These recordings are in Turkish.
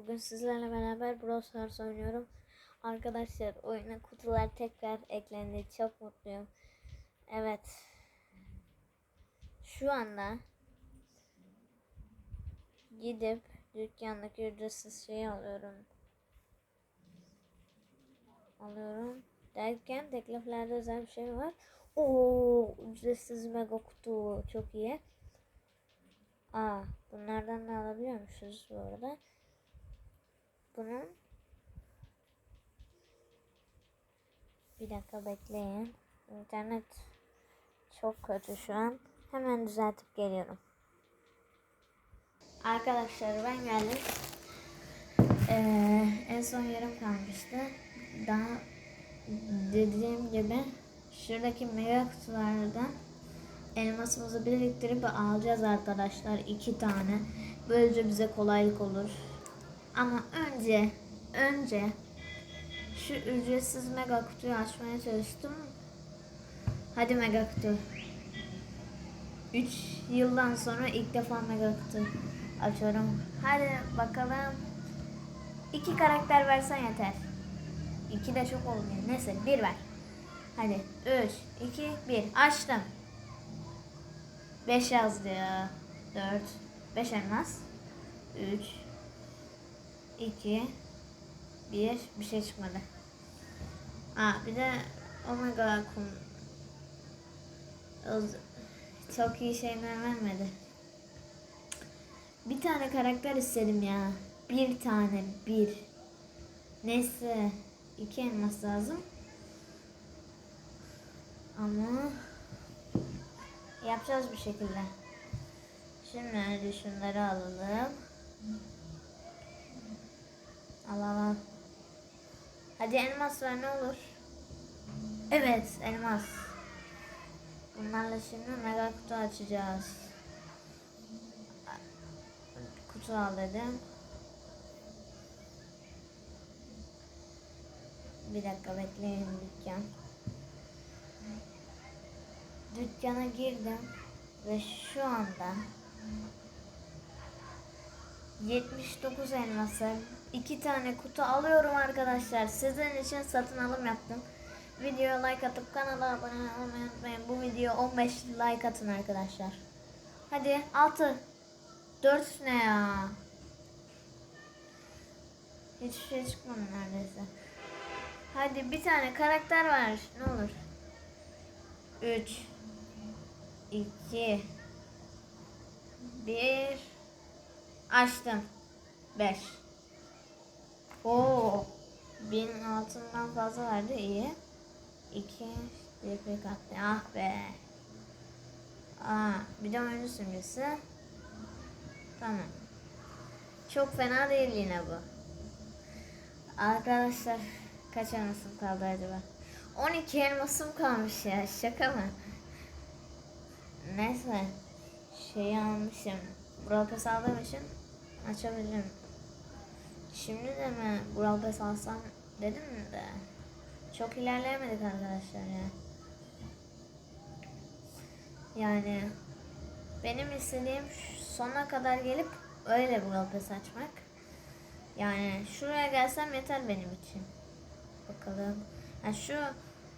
Bugün sizlerle beraber Brawl Stars oynuyorum. Arkadaşlar oyuna kutular tekrar eklendi. Çok mutluyum. Evet. Şu anda gidip dükkandaki ücretsiz şeyi alıyorum. Alıyorum. Derken tekliflerde özel bir şey var. Oo, ücretsiz mega kutu. Çok iyi. Aa, bunlardan da alabiliyormuşuz bu arada. Bunun bir dakika bekleyin. İnternet çok kötü şu an. Hemen düzeltip geliyorum. Arkadaşlar ben geldim. Ee, en son yarım kalmıştı. Daha dediğim gibi şuradaki mega kutulardan elmasımızı biriktirip alacağız arkadaşlar. iki tane. Böylece bize kolaylık olur. Ama önce önce şu ücretsiz mega kutuyu açmaya çalıştım. Hadi mega kutu. 3 yıldan sonra ilk defa mega kutu açıyorum. Hadi bakalım. İki karakter versen yeter. İki de çok olmuyor. Neyse bir ver. Hadi 3, 2, 1. Açtım. 5 yazdı ya. 4, 5 elmas. 3, 2, 1. Bir şey çıkmadı. Aa bir de Omega kum. O- Çok iyi şeyler vermedi. Bir tane karakter istedim ya. Bir tane bir. Neyse. iki elmas lazım. Ama yapacağız bir şekilde. Şimdi önce şunları alalım. Al al al. Hadi elmas ver ne olur. Evet elmas. Bunlarla şimdi mega kutu açacağız. Kutu al dedim. Bir dakika bekleyin dükkan. Dükkana girdim ve şu anda 79 elması iki tane kutu alıyorum arkadaşlar. Sizin için satın alım yaptım. Videoya like atıp kanala abone olmayı unutmayın. Bu video 15 like atın arkadaşlar. Hadi 6 4 ne ya? Hiçbir şey çıkmadı neredeyse. Hadi bir tane karakter var. Ne olur. 3 2 1 Açtım. 5 Oo. Bin altından fazla verdi iyi. 2 DP kattı. Ah be. Aa, bir de oyuncu simgesi. Tamam. Çok fena değil yine bu. Arkadaşlar kaç elmasım kaldı acaba? 12 elmasım kalmış ya şaka mı? Neyse şeyi almışım. Pass aldığım için açabildim. Şimdi de mi Brawl Pass alsam dedim de çok ilerleyemedik arkadaşlar ya. Yani benim istediğim sona kadar gelip öyle Brawl Pass açmak. Yani şuraya gelsem yeter benim için. Bakalım. Yani şu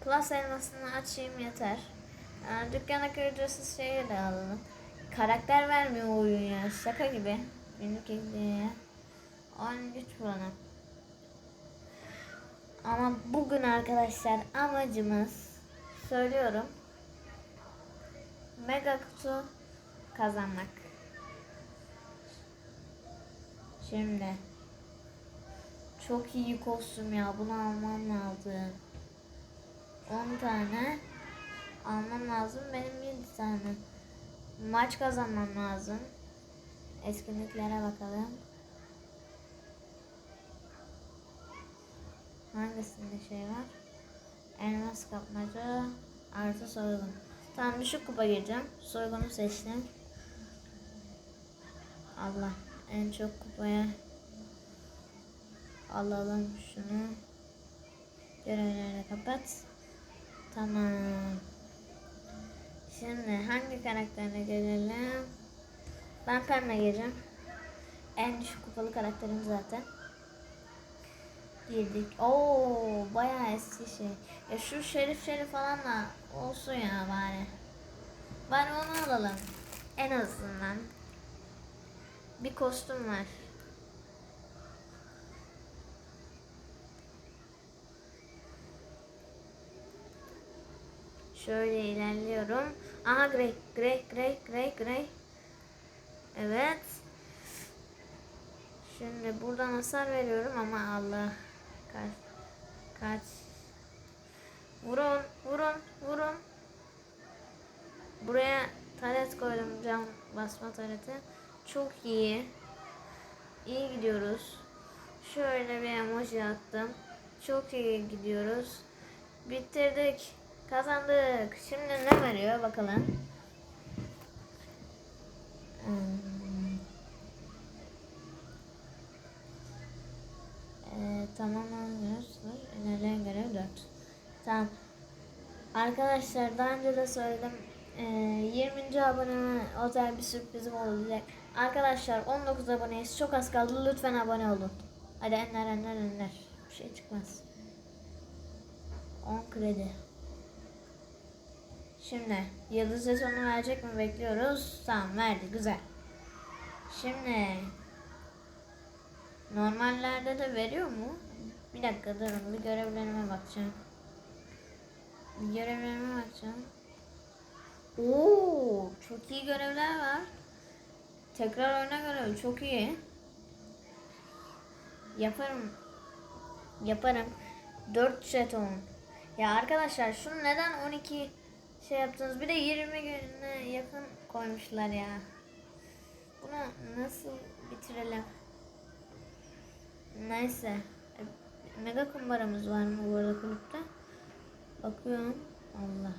plus elmasını açayım yeter. Yani dükkandaki ücretsiz şeyi de alalım. Karakter vermiyor oyun ya. Şaka gibi. Günlük ekliğe. 10 güç bana. Ama bugün arkadaşlar amacımız söylüyorum. Mega kutu kazanmak. Şimdi çok iyi kostüm ya. Bunu almam lazım. 10 tane almam lazım. Benim 7 tane. Maç kazanmam lazım. Etkinliklere bakalım. Hangisinde şey var? Elmas kapmaca artı soygun. Tamam düşük kupa gireceğim. Soygunu seçtim. Allah en çok kupaya alalım şunu. Görevleri kapat. Tamam. Şimdi hangi karakterine gelelim? Ben pembe gireceğim. En düşük kupalı karakterim zaten. Girdik. Oo bayağı eski şey. Ya şu şerif şerif falan da olsun ya bari. Bari onu alalım. En azından. Bir kostüm var. Şöyle ilerliyorum. Aha Grey, Grey, Grey, Grey, Grey. Evet. Şimdi buradan hasar veriyorum ama Allah. Kaç. Kaç. Vurun, vurun, vurun. Buraya taret koydum cam basma tareti. Çok iyi. İyi gidiyoruz. Şöyle bir emoji attım. Çok iyi gidiyoruz. Bitirdik. Kazandık. Şimdi ne veriyor bakalım. Hmm. Ee, tamam anlıyoruz. İlerleyen görev 4. Tamam. Arkadaşlar daha önce de söyledim. Ee, 20. aboneme özel bir sürprizim olacak. Arkadaşlar 19 aboneyiz. Çok az kaldı. Lütfen abone olun. Hadi enler enler enler. Bir şey çıkmaz. 10 kredi. Şimdi yıldız sezonu verecek mi bekliyoruz. Tamam verdi güzel. Şimdi normallerde de veriyor mu? Bir dakika durun bir görevlerime bakacağım. Bir görevlerime bakacağım. Oo, çok iyi görevler var. Tekrar oyna görevi çok iyi. Yaparım. Yaparım. 4 jeton. Ya arkadaşlar şunu neden 12 şey yaptınız? Bir de 20 gününe yakın koymuşlar ya. Bunu nasıl bitirelim? Neyse. E, Mega kumbaramız var mı bu arada kulüpte? Bakıyorum. Allah.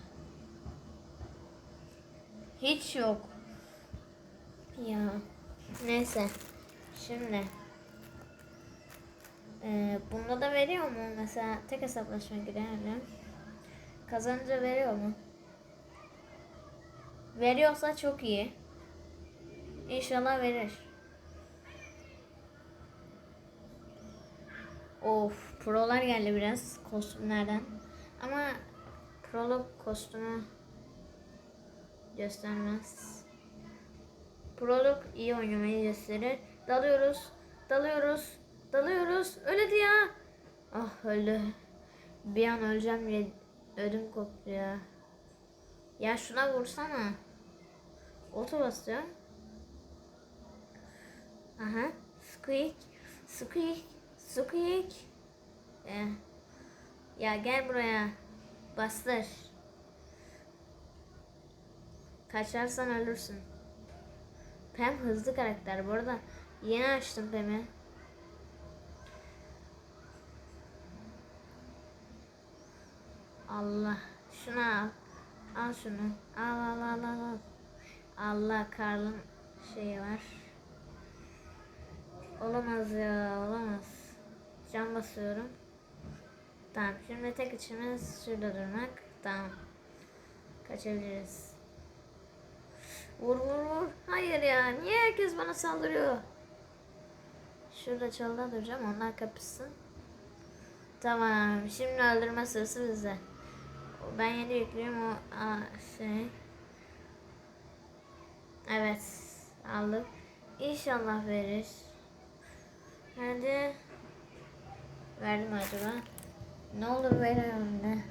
Hiç yok. Ya. Neyse. Şimdi. Ee, bunda da veriyor mu? Mesela tek hesaplaşma girelim. Kazanınca veriyor mu? Veriyorsa çok iyi. İnşallah verir. Of, prolar geldi biraz kostümlerden. Ama prolog kostümü göstermez. Prolog iyi oynamayı gösterir. Dalıyoruz, dalıyoruz, dalıyoruz. Öldü ya. Ah öldü. Bir an öleceğim diye ödüm koptu ya. Ya şuna vursana. Oto basıyor. Aha. Squeak. Squeak. Squeak. Eh. Ya gel buraya. Bastır. Kaçarsan ölürsün. Pam hızlı karakter. Bu arada yeni açtım Pam'i. Allah. Şunu al. Al şunu. Al al al al. al. Allah Karl'ın şeyi var. Olamaz ya olamaz. Can basıyorum. Tamam şimdi tek içimiz şurada durmak. Tamam. Kaçabiliriz. Vur vur vur. Hayır ya. Niye herkes bana saldırıyor? Şurada çalıda duracağım. Onlar kapışsın. Tamam. Şimdi öldürme sırası bizde. Ben yeni yüklüyorum o aa, şey. Evet. Aldık. İnşallah verir. Hadi. Verdim acaba? Ne olur veriyorum ne?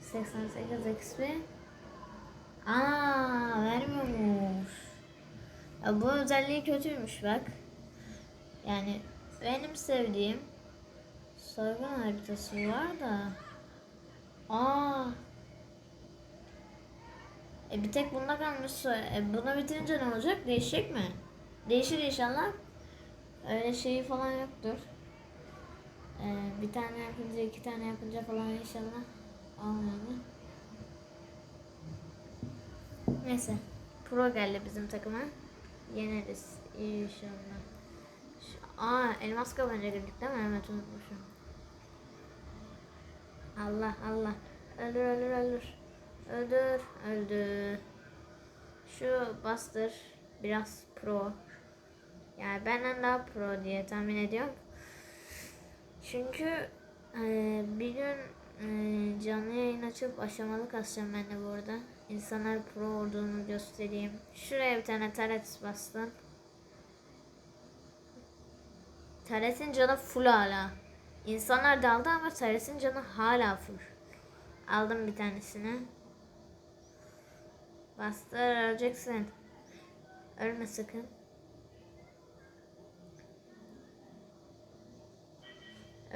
88 XP. Aa, vermiyormuş. Ya bu özelliği kötüymüş bak. Yani benim sevdiğim soygun haritası var da. Aa. E bir tek bunda kalmış. E bunu bitirince ne olacak? Değişecek mi? Değişir inşallah. Öyle şeyi falan yoktur. Ee, bir tane yapınca iki tane yapınca falan inşallah olmuyor. Neyse. Pro geldi bizim takıma. Yeneriz inşallah. Şu- Aa elmas kapanca girdik değil mi? Evet unutmuşum. Allah Allah. Öldür öldür öldür. Öldür öldür. Şu bastır. Biraz pro. Yani benden daha pro diye tahmin ediyorum. Çünkü e, bir gün e, canlı yayın açıp aşamalı kasacağım ben de burada. İnsanlar pro olduğunu göstereyim. Şuraya bir tane taret bastım. Taret'in canı full hala. İnsanlar daldı ama Taret'in canı hala full. Aldım bir tanesini. Bastır öleceksin. Ölme sakın.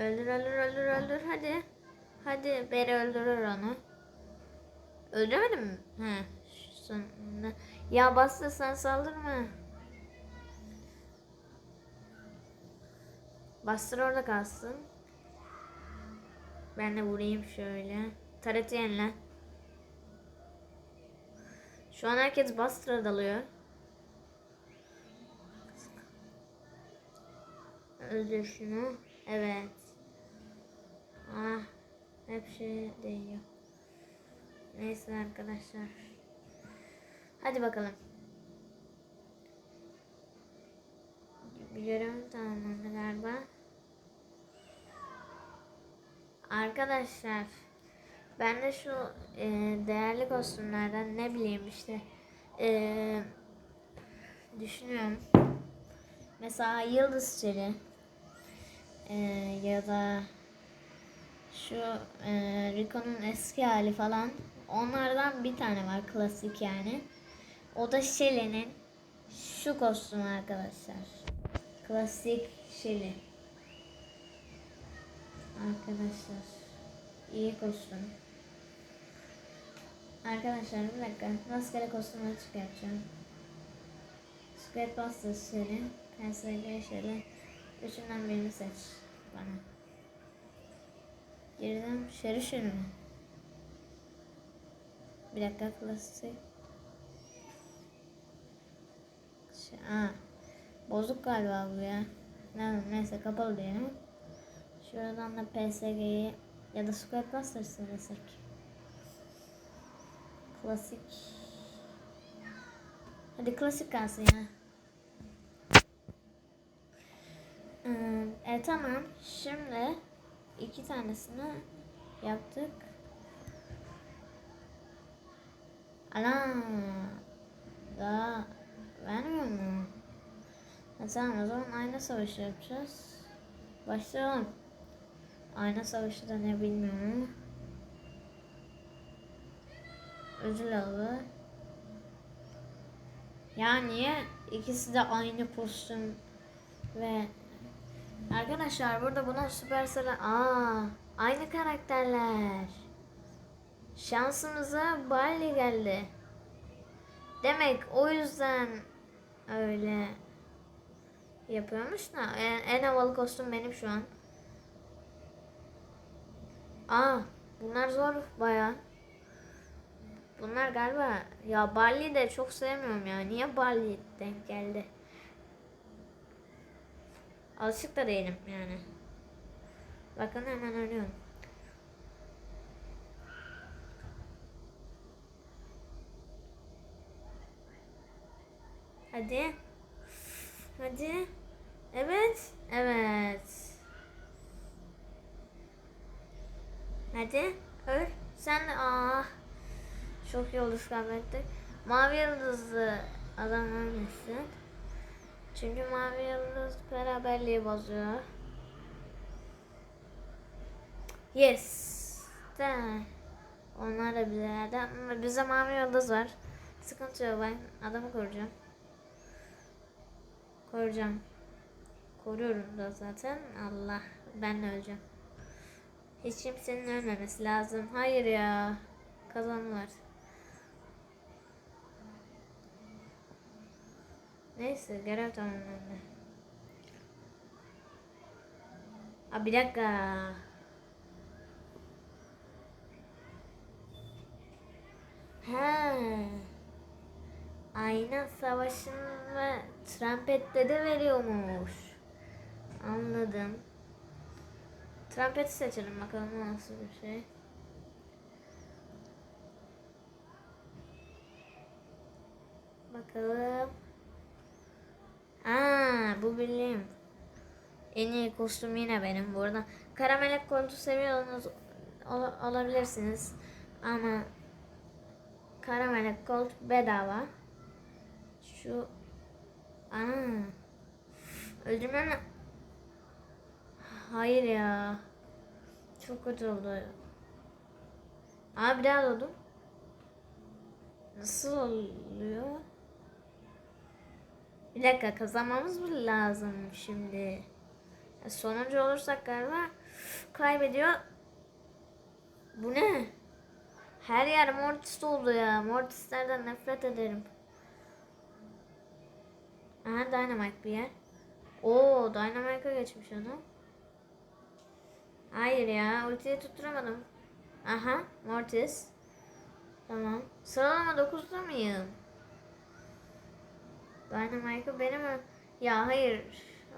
Öldür öldür öldür öldür hadi. Hadi beri öldürür onu. Öldürmedin mi? He. Ya bastır sen saldırma. Bastır orada kalsın. Ben de vurayım şöyle. Taret'i yenile. Şu an herkes Buster'a dalıyor. Öldür şunu. Evet. Ah. Hep şey değiyor. Neyse arkadaşlar. Hadi bakalım. Bir görev tamamlandı galiba. Arkadaşlar ben de şu e, değerli kostümlerden ne bileyim işte e, düşünüyorum. Mesela Yıldız Çeli e, ya da şu e, Rico'nun eski hali falan onlardan bir tane var klasik yani. O da Shelly'nin şu kostümü arkadaşlar. Klasik Shelly. Arkadaşlar. iyi kostüm. Arkadaşlar bir dakika. Rastgele kostümleri çıkartacağım. Squid Buster seri. Pensele şöyle. Üçünden birini seç bana. Girdim. Şeri şunu mu? Bir dakika klasik. Şey, aa, bozuk galiba bu ya. Ne, neyse kapalı diyelim. Şuradan da PSG'yi ya da Square Buster söylesek. Klasik. Hadi klasik kalsın ya. Ee, e tamam. Şimdi iki tanesini yaptık. Ana daha vermiyor mu? Ha, tamam o zaman ayna savaşı yapacağız. Başlayalım. Ayna savaşı da ne bilmiyorum. Ödül avı. Ya niye ikisi de aynı kostüm ve Arkadaşlar burada buna Supercell aa aynı karakterler. Şansımıza Barley geldi. Demek o yüzden öyle yapıyormuş da en, en havalı kostüm benim şu an. Aa bunlar zor baya. Bunlar galiba ya Barley de çok sevmiyorum ya. Niye Barley denk geldi? Alışık da değilim yani. Bakın hemen ölüyorum. Hadi. Hadi. Evet. Evet. Hadi. Öl. Sen de ah. Çok yıldız kaybettik. Mavi yıldızlı adam ölmesin. Çünkü mavi yıldız beraberliği bozuyor. Yes. De. Onlar da bize yerden. Ama bize mavi yıldız var. Sıkıntı yok ben adamı koruyacağım. Koruyacağım. Koruyorum da zaten. Allah. Ben de öleceğim. Hiç kimsenin ölmemesi lazım. Hayır ya. Kazanlar. Neyse görev tamamlandı. Aa, bir dakika. He. Ayna savaşını trompette de veriyormuş. Anladım. Trompeti seçelim bakalım nasıl bir şey. Bakalım. Aa, bu bileyim. En iyi kostüm yine benim burada. Karamelek koltuğu seviyorsanız ol- olabilirsiniz. Ama karamelek kolt bedava. Şu Aa. Öldürmem? Hayır ya. Çok kötü oldu. Aa bir daha doğdum. Nasıl oluyor? Bir dakika kazanmamız mı lazım şimdi? Sonuncu olursak galiba kaybediyor. Bu ne? Her yer Mortis oldu ya. Mortislerden nefret ederim. Aha Dynamite bir yer. Oo Dynamite'a geçmiş onu. Hayır ya ultiyi tutturamadım. Aha Mortis. Tamam. Sıralama 9'da mıyım? Dynamite'ı benim Ya hayır.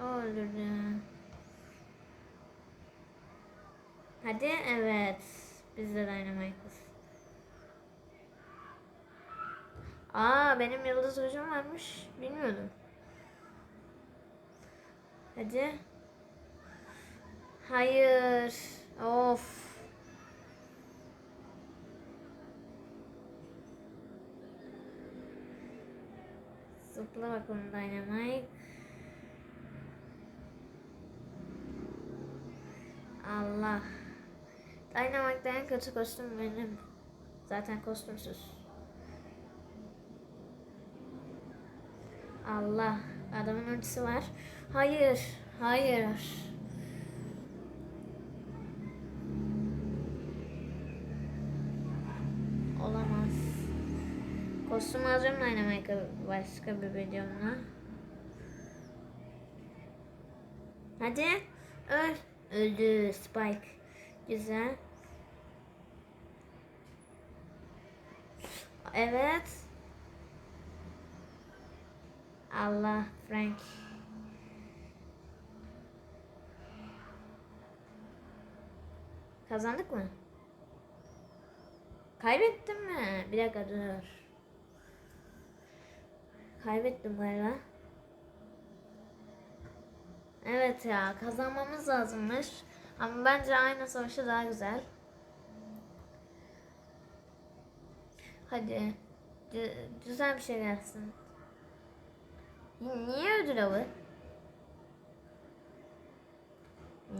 O öldürdü. Hadi evet. Biz de Dynamite'ız. Aa benim yıldız hocam varmış. Bilmiyordum. Hadi. Hayır. Of. Zıpla bakalım Dynamite. Allah. Dynamite'da en kötü kostüm benim. Zaten kostümsüz. Allah. Adamın ultisi var. Hayır. Hayır. Olamaz. Kostüm alacağım Dynamite'a başka bir videomda. Hadi. Öl. Öldü Spike. Güzel. Evet. Allah Frank. Kazandık mı? Kaybettim mi? Bir dakika dur. Kaybettim galiba. Evet ya kazanmamız lazımmış. Ama bence aynı savaşı daha güzel. Hadi. Gü- güzel bir şey gelsin. Niye ödül avı?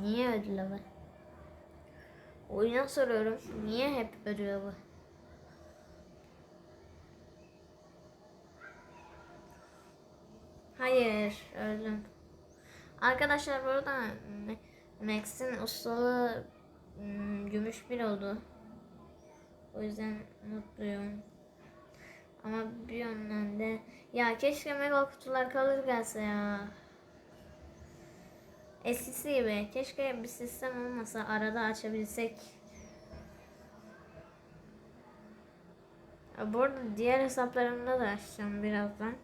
Niye ödül avı? Oyuna soruyorum. Niye hep ödül avı? Hayır, öldüm. Arkadaşlar burada Max'in ustalığı hmm, gümüş bir oldu. O yüzden mutluyum. Ama bir yönden de ya keşke mega kutular kalır gelse ya. Eskisi gibi. Keşke bir sistem olmasa arada açabilsek. Bu arada diğer hesaplarımda da açacağım birazdan.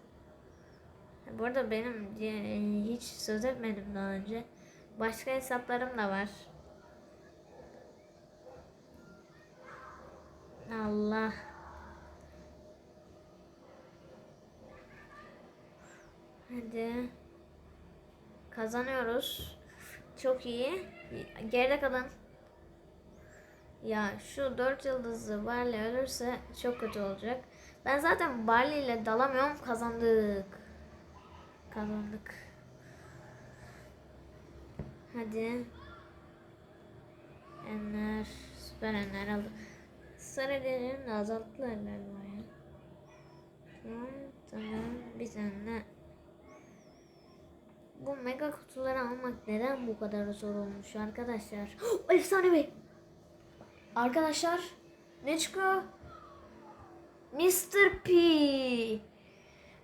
Bu arada benim diye- hiç söz etmedim daha önce. Başka hesaplarım da var. Allah. Hadi. Kazanıyoruz. Çok iyi. Geride kalan. Ya şu dört yıldızlı Barley ölürse çok kötü olacak. Ben zaten Barley ile dalamıyorum. Kazandık. Kazandık. Hadi. Enler. Süper enler aldı. Sarı delirini de azalttılar galiba ya. Tamam. Tamam. Bir tane bu mega kutuları almak neden bu kadar zor olmuş arkadaşlar? Efsanevi. Arkadaşlar ne çıkıyor? Mr. P.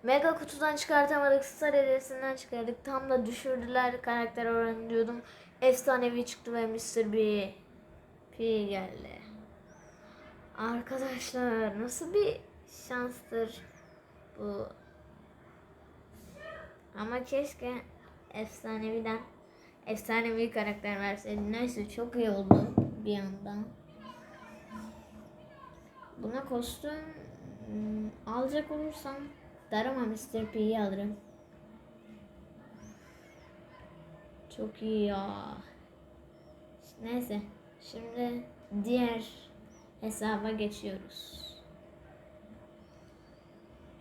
Mega kutudan çıkartamadık. Star hediyesinden çıkardık. Tam da düşürdüler karakter oranı diyordum. Efsanevi çıktı ve Mr. B. P geldi. Arkadaşlar nasıl bir şanstır bu. Ama keşke efsaneviden efsanevi karakter verseydi. Neyse çok iyi oldu bir yandan. Buna kostüm hmm, alacak olursam Darama Mr. P'yi alırım. Çok iyi ya. Neyse. Şimdi diğer hesaba geçiyoruz.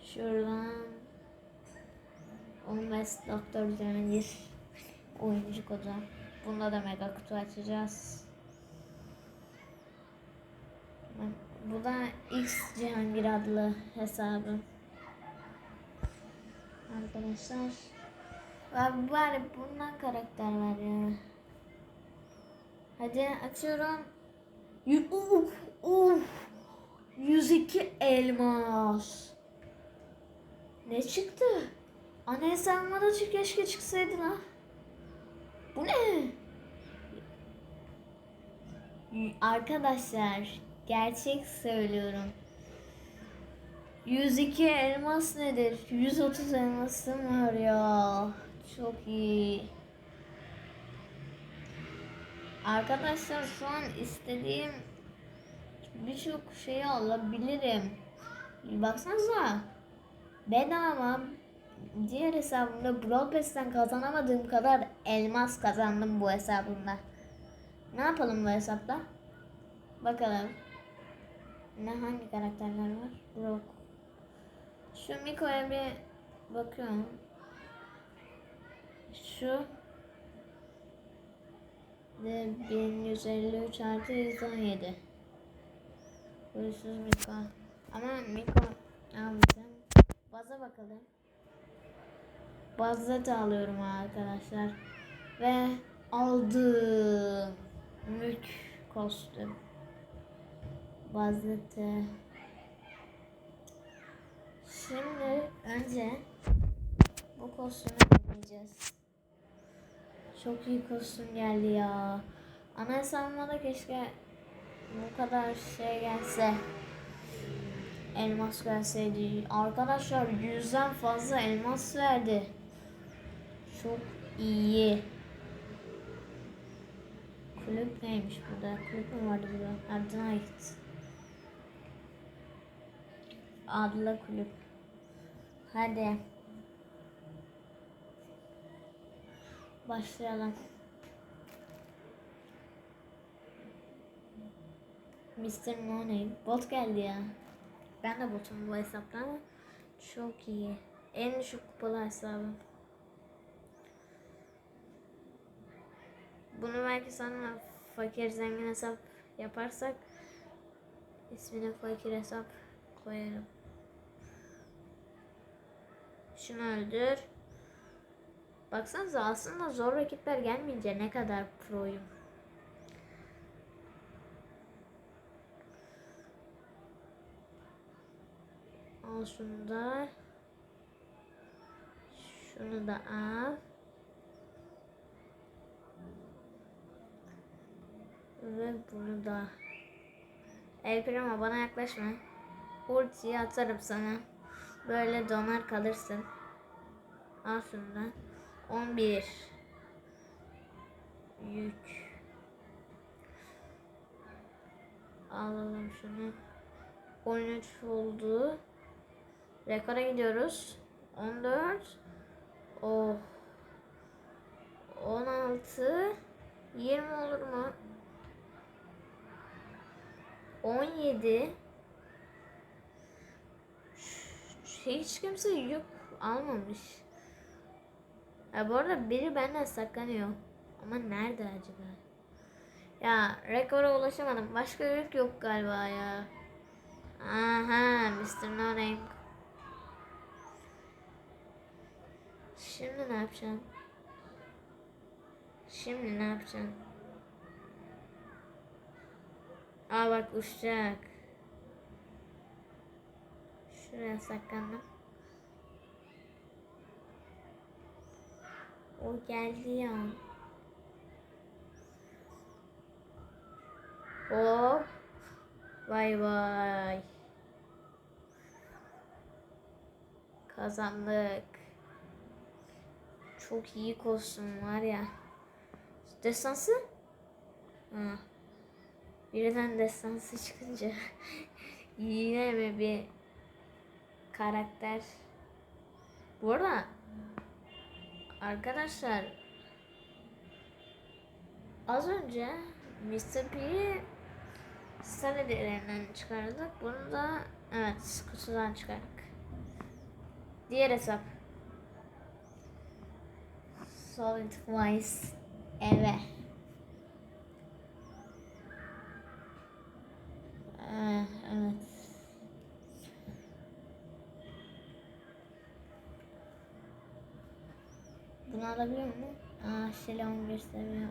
Şuradan 15 Doktor Cihangir oyuncu kodu. Bunda da mega kutu açacağız. Bu da X Cihangir adlı hesabım. Arkadaşlar. Abi bari bundan karakter var ya. Hadi açıyorum. Uf, uf. 102 elmas. Ne çıktı? Ana hesabıma da çık keşke çıksaydı lan. Bu ne? Arkadaşlar gerçek söylüyorum. 102 elmas nedir? 130 elmasım var ya. Çok iyi. Arkadaşlar şu an istediğim birçok şeyi alabilirim. Baksanıza. Bedava diğer hesabımda Brawl Pass'ten kazanamadığım kadar elmas kazandım bu hesabımda. Ne yapalım bu hesapta? Bakalım. Ne hangi karakterler var? Brock. Şu Miko'ya bir bakıyorum. Şu de 1153 artı 117. Huysuz Miko. Ama Miko almayacağım. Baza bakalım. Bazet alıyorum arkadaşlar. Ve aldım. Mük kostüm. Bazete. Şimdi önce bu kostümü deneyeceğiz. Çok iyi kostüm geldi ya. Ana hesabıma da keşke bu kadar şey gelse. Elmas gelseydi. Arkadaşlar yüzden fazla elmas verdi. Çok iyi. Kulüp neymiş burada? Kulüp mü vardı burada? Adına ait. Adlı kulüp. Hadi. Başlayalım. Mr. Money. Bot geldi ya. Ben de botum bu hesapta ama çok iyi. En düşük kupalı hesabım. Bunu belki sonra fakir zengin hesap yaparsak ismine fakir hesap koyarım. Şunu öldür. Baksanıza aslında zor rakipler gelmeyince ne kadar proyum. Al şunu da. Şunu da al. Ve bunu da. El Primo bana yaklaşma. Ultiyi atarım sana. Böyle donar kalırsın. Al şunu da. 11 Yük Alalım şunu. 13 oldu. Rekora gidiyoruz. 14 Oh. 16 20 olur mu? 17 Hiç kimse yük almamış. Ya bu arada biri benden saklanıyor. Ama nerede acaba? Ya rekora ulaşamadım. Başka yük yok galiba ya. Aha Mr. No Name. Şimdi ne yapacağım? Şimdi ne yapacağım? Aa bak uçacak. Şuraya saklandım. O geldi ya. Hop. Vay vay. Kazandık. Çok iyi kostüm var ya. Destansı? Ha. Birden destansı çıkınca yine mi bir karakter? Bu arada arkadaşlar Az önce Mr. P'yi Star hediyelerinden çıkardık. Bunu da evet kutudan çıkardık. Diğer hesap. Solid Wise eve. Ee, evet. Bunu alabiliyor muyum? Aa, 11 seviyor.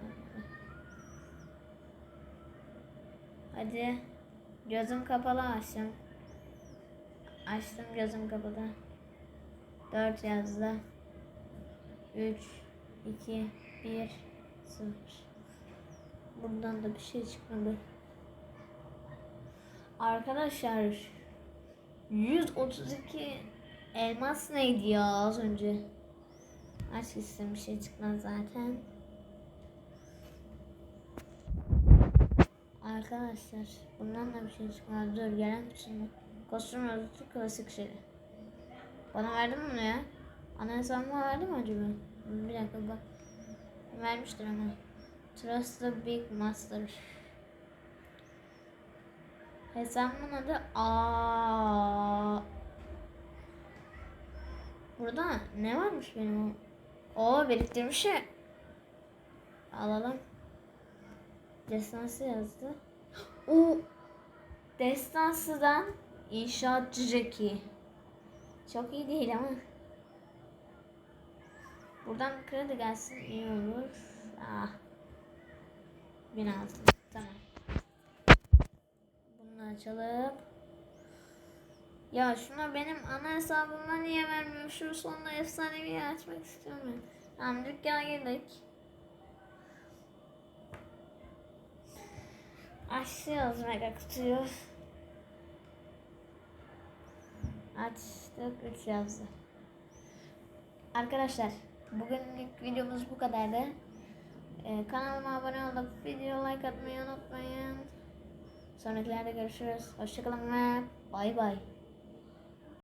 Hadi. Gözüm kapalı açtım. Açtım gözüm kapalı. 4 yazdı. 3, 2, 1, 0. Buradan da bir şey çıkmadı. Arkadaşlar 132 elmas neydi ya az önce? Aç gitsin bir şey çıkmaz zaten. Arkadaşlar bundan da bir şey çıkmaz. Dur gelen şimdi. Kostüm robotu klasik şey. Bana verdin mi bunu ya? Ana hesabıma verdi mi acaba? Bir dakika bak. Vermiştir ama. Trust the Big Master. Hesabımın adı A. Burada ne varmış benim o? Biriktirmiş ya. Alalım. Destansı yazdı. O Destansı'dan inşaatçı Jackie. Çok iyi değil ama. Buradan kredi gelsin iyi olur. Ah. 1006. Tamam. Bunu açalım. Ya şuna benim ana hesabıma niye vermiyor? Şu sonunda efsanevi açmak istiyorum ben. Tamam dükkana girdik. Açıyoruz mega kutuyu. Açtık 3 yazdı. Arkadaşlar bugünlük videomuz bu kadardı. Ee, kanalıma abone olup video like atmayı unutmayın. Sonrakilerde görüşürüz. Hoşçakalın ve bay bay.